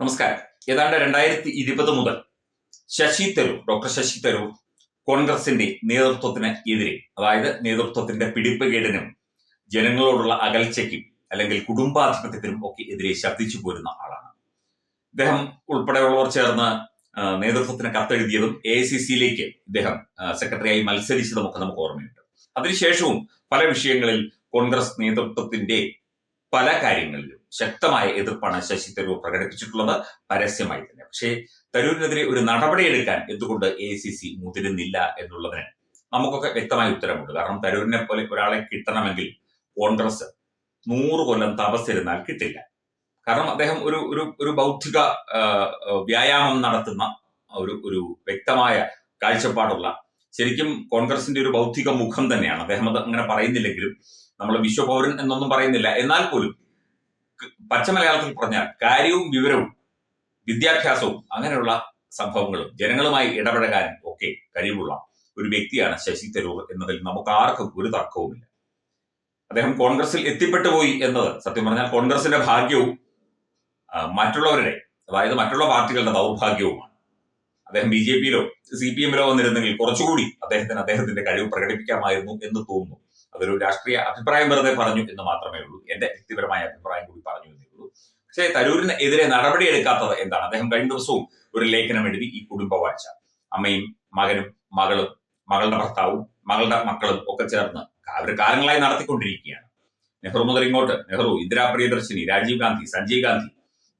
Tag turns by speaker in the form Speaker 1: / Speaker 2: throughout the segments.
Speaker 1: നമസ്കാരം. ഏതാണ്ട് രണ്ടായിരത്തി ഇരുപത് മുതൽ ശശി തരൂർ ഡോക്ടർ ശശി തരൂർ കോൺഗ്രസിന്റെ നേതൃത്വത്തിന് എതിരെ അതായത് നേതൃത്വത്തിന്റെ പിടിപ്പുകേടിനും ജനങ്ങളോടുള്ള അകൽച്ചയ്ക്കും അല്ലെങ്കിൽ കുടുംബാധിപത്യത്തിനും ഒക്കെ എതിരെ ശബ്ദിച്ചു പോരുന്ന ആളാണ്. ഇദ്ദേഹം ഉൾപ്പെടെയുള്ളവർ ചേർന്ന് നേതൃത്വത്തിന് കത്തെഴുതിയതും എ ഐ സി സിയിലേക്ക് ഇദ്ദേഹം സെക്രട്ടറിയായി മത്സരിച്ചതും ഒക്കെ നമുക്ക് ഓർമ്മയുണ്ട്. അതിനുശേഷവും പല വിഷയങ്ങളിൽ കോൺഗ്രസ് നേതൃത്വത്തിന്റെ പല കാര്യങ്ങളിലും ശക്തമായ എതിർപ്പാണ് ശശി തരൂർ പ്രകടിപ്പിച്ചിട്ടുള്ളത്. പരസ്യമായി തന്നെ. പക്ഷേ തരൂരിനെതിരെ ഒരു നടപടിയെടുക്കാൻ എന്തുകൊണ്ട് എ സി സി മുതിരുന്നില്ല എന്നുള്ളതിന് നമുക്കൊക്കെ വ്യക്തമായ ഉത്തരമുണ്ട്. കാരണം തരൂരിനെ പോലെ ഒരാളെ കിട്ടണമെങ്കിൽ കോൺഗ്രസ് നൂറ് കൊല്ലം തപസ്സിരുന്നാൽ കിട്ടില്ല. കാരണം അദ്ദേഹം ഒരു ഒരു ഒരു ബൗദ്ധിക വ്യായാമം നടത്തുന്ന ഒരു ഒരു വ്യക്തമായ കാഴ്ചപ്പാടുള്ള ശരിക്കും കോൺഗ്രസിന്റെ ഒരു ബൗദ്ധിക മുഖം തന്നെയാണ്. അദ്ദേഹം അത് അങ്ങനെ പറയുന്നില്ലെങ്കിലും നമ്മൾ വിശ്വപൗരൻ എന്നൊന്നും പറയുന്നില്ല. എന്നാൽ പോലും പച്ച മലയാളത്തിൽ പറഞ്ഞാൽ കാര്യവും വിവരവും വിദ്യാഭ്യാസവും അങ്ങനെയുള്ള സംഭവങ്ങളും ജനങ്ങളുമായി ഇടപഴകാനും ഒക്കെ കഴിവുള്ള ഒരു വ്യക്തിയാണ് ശശി തരൂർ എന്നതിൽ നമുക്ക് ആർക്കും ഒരു തർക്കവുമില്ല. അദ്ദേഹം കോൺഗ്രസിൽ എത്തിപ്പെട്ടു പോയി എന്നത് സത്യം പറഞ്ഞാൽ കോൺഗ്രസിന്റെ ഭാഗ്യവും മറ്റുള്ളവരുടെ അതായത് മറ്റുള്ള പാർട്ടികളുടെ ദൗർഭാഗ്യവുമാണ്. അദ്ദേഹം ബി ജെ പിയിലോ സി പി എമ്മിലോ വന്നിരുന്നെങ്കിൽ കുറച്ചുകൂടി അദ്ദേഹത്തിന് അദ്ദേഹത്തിന്റെ കഴിവ് പ്രകടിപ്പിക്കാമായിരുന്നു എന്ന് തോന്നുന്നു. അതൊരു രാഷ്ട്രീയ അഭിപ്രായം വെറുതെ പറഞ്ഞു എന്ന് മാത്രമേ ഉള്ളൂ. എന്റെ വ്യക്തിപരമായ അഭിപ്രായം കൂടി പറഞ്ഞു എന്നേ ഉള്ളൂ. പക്ഷേ തരൂരിന് എതിരെ നടപടിയെടുക്കാത്തത് എന്താണ്? അദ്ദേഹം കഴിഞ്ഞ ദിവസവും ഒരു ലേഖനം എഴുതി ഈ കുടുംബവാഴ്ച അമ്മയും മകനും മകളും മകളുടെ ഭർത്താവും മകളുടെ മക്കളും ഒക്കെ ചേർന്ന് അവർ കാലങ്ങളായി നടത്തിക്കൊണ്ടിരിക്കുകയാണ്. നെഹ്റു മുതൽ ഇങ്ങോട്ട്. നെഹ്റു ഇന്ദിരാ പ്രിയദർശിനി രാജീവ് ഗാന്ധി സഞ്ജയ് ഗാന്ധി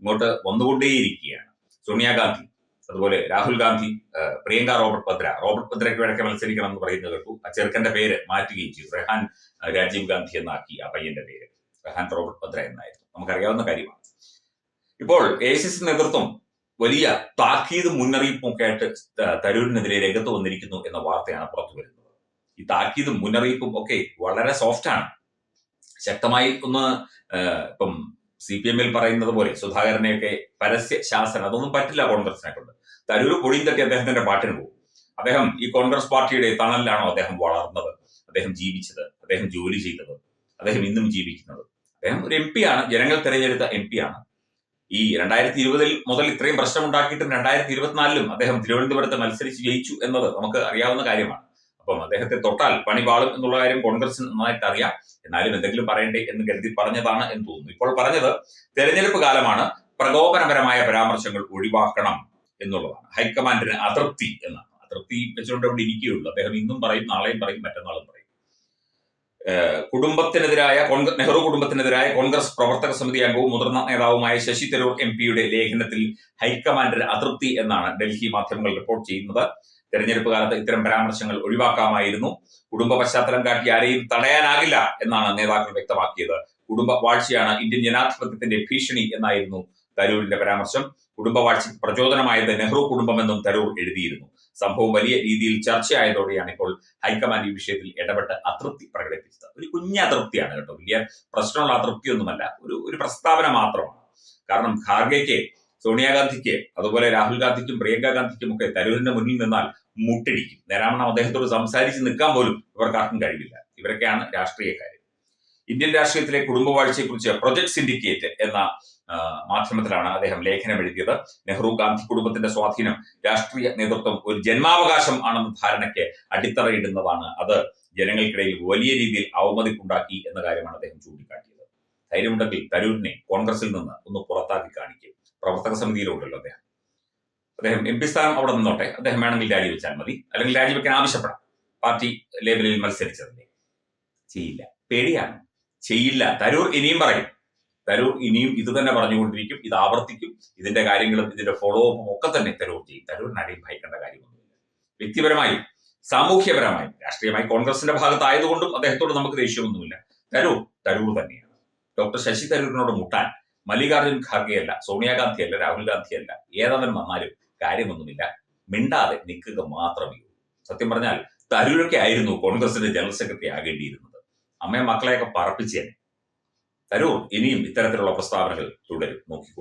Speaker 1: ഇങ്ങോട്ട് വന്നുകൊണ്ടേയിരിക്കുകയാണ്. സോണിയാഗാന്ധി അതുപോലെ രാഹുൽ ഗാന്ധി പ്രിയങ്ക റോബർട്ട് ഭദ്ര റോബർട്ട് ഭദ്രയ്ക്ക് വേണ്ടി മത്സരിക്കണം എന്ന് പറയുന്നത് കേട്ടു. ആ ചെറുക്കന്റെ പേര് മാറ്റുകയും ചെയ്തു. റെഹാൻ രാജീവ് ഗാന്ധി എന്നാക്കി ആ പയ്യന്റെ പേര്. റെഹാൻ റോബർട്ട് ഭദ്ര എന്നായിരുന്നു. നമുക്കറിയാവുന്ന കാര്യമാണ്. ഇപ്പോൾ എ സി സി നേതൃത്വം വലിയ താക്കീത് മുന്നറിയിപ്പും ഒക്കെ ആയിട്ട് തരൂരിനെതിരെ രംഗത്ത് വന്നിരിക്കുന്നു എന്ന വാർത്തയാണ് പുറത്തു വരുന്നത്. ഈ താക്കീതും മുന്നറിയിപ്പും ഒക്കെ വളരെ സോഫ്റ്റ് ആണ്. ശക്തമായി ഒന്ന് ഇപ്പം സി പി എമ്മിൽ പറയുന്നത് പോലെ സുധാകരനെയൊക്കെ പരസ്യ ശാസന അതൊന്നും പറ്റില്ല കോൺഗ്രസിനെ കൊണ്ട് തരൂർ പൊടിയും തട്ടി അദ്ദേഹത്തിന്റെ പാട്ടിന് പോകും. അദ്ദേഹം ഈ കോൺഗ്രസ് പാർട്ടിയുടെ തണലിലാണോ അദ്ദേഹം വളർന്നത്? അദ്ദേഹം ജീവിച്ചത് അദ്ദേഹം ജോലി ചെയ്തത് അദ്ദേഹം ഇന്നും ജീവിക്കുന്നത്. അദ്ദേഹം ഒരു എം പി ആണ് ജനങ്ങൾ തിരഞ്ഞെടുത്ത എം പി ആണ് ഈ രണ്ടായിരത്തി ഇരുപതിൽ മുതൽ ഇത്രയും പ്രശ്നം പ്രശ്നമുണ്ടാക്കിയിട്ടും രണ്ടായിരത്തി ഇരുപത്തിനാലിലും അദ്ദേഹം തിരുവനന്തപുരത്ത് മത്സരിച്ച് ജയിച്ചു എന്നത് നമുക്ക് അറിയാവുന്ന കാര്യമാണ്. അപ്പം അദ്ദേഹത്തെ തൊട്ടാൽ പണി പാളും എന്നുള്ള കാര്യം കോൺഗ്രസിന് നന്നായിട്ട് അറിയാം. എന്നാലും എന്തെങ്കിലും പറയണ്ടേ എന്ന് കരുതി പറഞ്ഞതാണ് എന്ന് തോന്നുന്നു. ഇപ്പോൾ പറഞ്ഞത് തെരഞ്ഞെടുപ്പ് കാലമാണ് പ്രകോപനപരമായ പരാമർശങ്ങൾ ഒഴിവാക്കണം. എന്നുള്ളതാണ്. ഹൈക്കമാൻഡിന് അതൃപ്തി എന്നാണ്. അതൃപ്തി വെച്ചുകൊണ്ട് അവിടെ ഇരിക്കുകയുള്ളൂ. അദ്ദേഹം ഇന്നും പറയും നാളെയും പറയും മറ്റന്നാളും പറയും. കുടുംബത്തിനെതിരായ കോൺഗ്രസ് നെഹ്റു കുടുംബത്തിനെതിരായ കോൺഗ്രസ് പ്രവർത്തക സമിതി അംഗവും മുതിർന്ന നേതാവുമായ ശശി തരൂർ എം പിയുടെ ലേഖനത്തിൽ ഹൈക്കമാൻഡിന് അതൃപ്തി എന്നാണ് ഡൽഹി മാധ്യമങ്ങൾ റിപ്പോർട്ട് ചെയ്യുന്നത്. തെരഞ്ഞെടുപ്പ് കാലത്ത് ഇത്തരം പരാമർശങ്ങൾ ഒഴിവാക്കാമായിരുന്നു. കുടുംബ പശ്ചാത്തലം കാട്ടി ആരെയും തടയാനാകില്ല എന്നാണ് നേതാക്കൾ വ്യക്തമാക്കിയത്. കുടുംബ വാഴ്ചയാണ് ഇന്ത്യൻ ജനാധിപത്യത്തിന്റെ ഭീഷണി എന്നായിരുന്നു തരൂരിന്റെ പരാമർശം. കുടുംബവാഴ്ചയ്ക്ക് പ്രചോദനമായത് നെഹ്റു കുടുംബമെന്നും തരൂർ എഴുതിയിരുന്നു. സംഭവം വലിയ രീതിയിൽ ചർച്ചയായതോടെയാണ് ഇപ്പോൾ ഹൈക്കമാൻഡ് ഈ വിഷയത്തിൽ ഇടപെട്ട് അതൃപ്തി പ്രകടിപ്പിച്ചത്. ഒരു കുഞ്ഞ അതൃപ്തിയാണ് കേട്ടോ. വലിയ പ്രശ്നമുള്ള അതൃപ്തിയൊന്നുമല്ല. ഒരു ഒരു പ്രസ്താവന മാത്രമാണ്. കാരണം ഖാർഗെക്ക് സോണിയാഗാന്ധിക്ക് അതുപോലെ രാഹുൽ ഗാന്ധിക്കും പ്രിയങ്ക ഗാന്ധിക്കും ഒക്കെ തരൂരിന്റെ മുന്നിൽ നിന്നാൽ മുട്ടിടിക്കും. നേരാമണം അദ്ദേഹത്തോട് സംസാരിച്ച് നിൽക്കാൻ പോലും ഇവർക്കാർക്കും കഴിവില്ല. ഇവരൊക്കെയാണ് രാഷ്ട്രീയക്കാർ ഇന്ത്യൻ രാഷ്ട്രീയത്തിലെ കുടുംബവാഴ്ചയെക്കുറിച്ച് പ്രൊജക്ട് സിൻഡിക്കേറ്റ് എന്ന മാധ്യമത്തിലാണ് അദ്ദേഹം ലേഖനം എഴുതിയത്. നെഹ്റു ഗാന്ധി കുടുംബത്തിന്റെ സ്വാധീനം രാഷ്ട്രീയ നേതൃത്വം ഒരു ജന്മാവകാശം ആണെന്ന ധാരണയ്ക്ക് അടിത്തറയിടുന്നതാണ് അത്. ജനങ്ങൾക്കിടയിൽ വലിയ രീതിയിൽ അവമതിപ്പുണ്ടാക്കി എന്ന കാര്യമാണ് അദ്ദേഹം ചൂണ്ടിക്കാട്ടിയത്. ധൈര്യമുണ്ടെങ്കിൽ തരൂരിനെ കോൺഗ്രസിൽ നിന്ന് ഒന്ന് പുറത്താക്കി കാണിക്കും. പ്രവർത്തക സമിതിയിലുണ്ടല്ലോ അദ്ദേഹം. അദ്ദേഹം എം പി സ്ഥാനം അവിടെ നിന്നോട്ടെ. അദ്ദേഹം വേണമെങ്കിൽ രാജിവെച്ചാൽ മതി. അല്ലെങ്കിൽ രാജിവെക്കാൻ ആവശ്യപ്പെടാം. പാർട്ടി ലേബലിൽ മത്സരിച്ചതല്ലേ? ചെയ്യില്ല. പേടിയാണ്. ചെയ്യില്ല. തരൂർ ഇനിയും പറയും. തരൂർ ഇനിയും ഇത് തന്നെ പറഞ്ഞുകൊണ്ടിരിക്കും. ഇത് ആവർത്തിക്കും. ഇതിന്റെ കാര്യങ്ങളും ഇതിന്റെ ഫോളോ അപ്പും ഒക്കെ തന്നെ തരൂർ ചെയ്യും തരൂരിന് ആരെയും ഭയക്കേണ്ട കാര്യമൊന്നുമില്ല. വ്യക്തിപരമായി സാമൂഹ്യപരമായി രാഷ്ട്രീയമായി കോൺഗ്രസിന്റെ ഭാഗത്തായതുകൊണ്ടും അദ്ദേഹത്തോട് നമുക്ക് ദേഷ്യമൊന്നുമില്ല. തരൂർ തരൂർ തന്നെയാണ്. ഡോക്ടർ ശശി തരൂരിനോട് മുട്ടാൻ മല്ലികാർജുൻ ഖാർഗെയല്ല സോണിയാഗാന്ധിയല്ല രാഹുൽ ഗാന്ധി അല്ല ഏതവൻ വന്നാലും കാര്യമൊന്നുമില്ല. മിണ്ടാതെ നിൽക്കുക മാത്രമേ ഉള്ളൂ. സത്യം പറഞ്ഞാൽ തരൂരൊക്കെ ആയിരുന്നു കോൺഗ്രസിന്റെ ജനറൽ സെക്രട്ടറി ആകേണ്ടിയിരുന്നത്. അമ്മയും മക്കളെയൊക്കെ പറപ്പിച്ചേനെ. തരൂർ ഇനിയും ഇത്തരത്തിലുള്ള പ്രസ്താവനകൾ തുടരും. നോക്കിക്കോളൂ